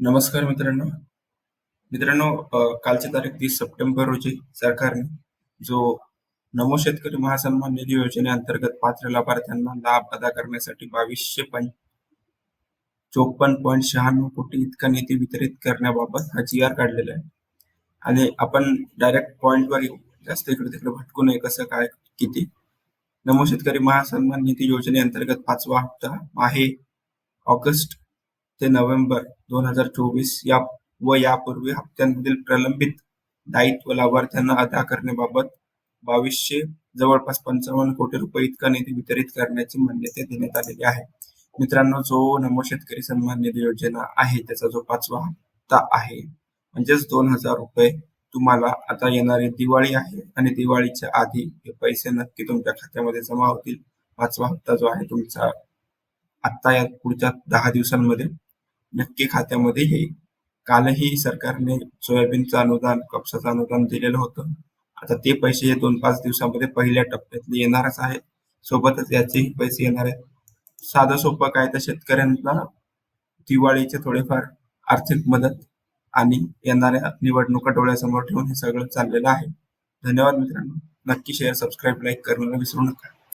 नमस्कार मित्रांनो. मित्रांनो अ, कालची तारीख तीस सप्टेंबर रोजी सरकारने जो नमो शेतकरी महासन्मान निधी योजनेअंतर्गत पात्र लाभार्थ्यांना लाभ अदा करण्यासाठी बावीसशे पंच चोपन्न पॉईंट शहाण्णव कोटी इतका निधी वितरित करण्याबाबत हा जी आर काढलेला आहे. आणि आपण डायरेक्ट पॉईंटवर येऊ. जास्त इकडे तिकडे भटकू नये कसं काय किती. नमो शेतकरी महासन्मान निधी योजनेअंतर्गत पाचवा हप्ता आहे ऑगस्ट ते नोव्हेंबर दोन हजार चोवीस या व यापूर्वी हप्त्यांमधील प्रलंबित दायित्व लाभार्थ्यांना अदा करण्याबाबत बावीसशे जवळपास पंचावन्न कोटी रुपये इतका निधी वितरित करण्याची मान्यता देण्यात आलेली आहे. मित्रांनो जो नमो शेतकरी सन्मान निधी योजना आहे त्याचा जो पाचवा हप्ता आहे म्हणजेच दोन हजार रुपये तुम्हाला आता येणारी दिवाळी आहे आणि दिवाळीच्या आधी हे पैसे नक्की तुमच्या खात्यामध्ये जमा होतील. पाचवा हप्ता जो आहे तुमचा आता या पुढच्या दहा दिवसांमध्ये नक्की खात्यामध्ये येईल. कालही सरकारने सोयाबीनचं अनुदान कापसाचं अनुदान दिलेलं होतं. आता ते पैसे हे दोन पाच दिवसामध्ये पहिल्या टप्प्यातले येणारच आहेत. सोबतच याचेही पैसे येणार आहेत. साधं सोपं काय तर शेतकऱ्यांना दिवाळीचे थोडेफार आर्थिक मदत आणि येणाऱ्या निवडणुका डोळ्यासमोर ठेवून हे सगळं चाललेलं आहे. धन्यवाद मित्रांनो. नक्की शेअर सबस्क्राईब लाईक करणं विसरू नका.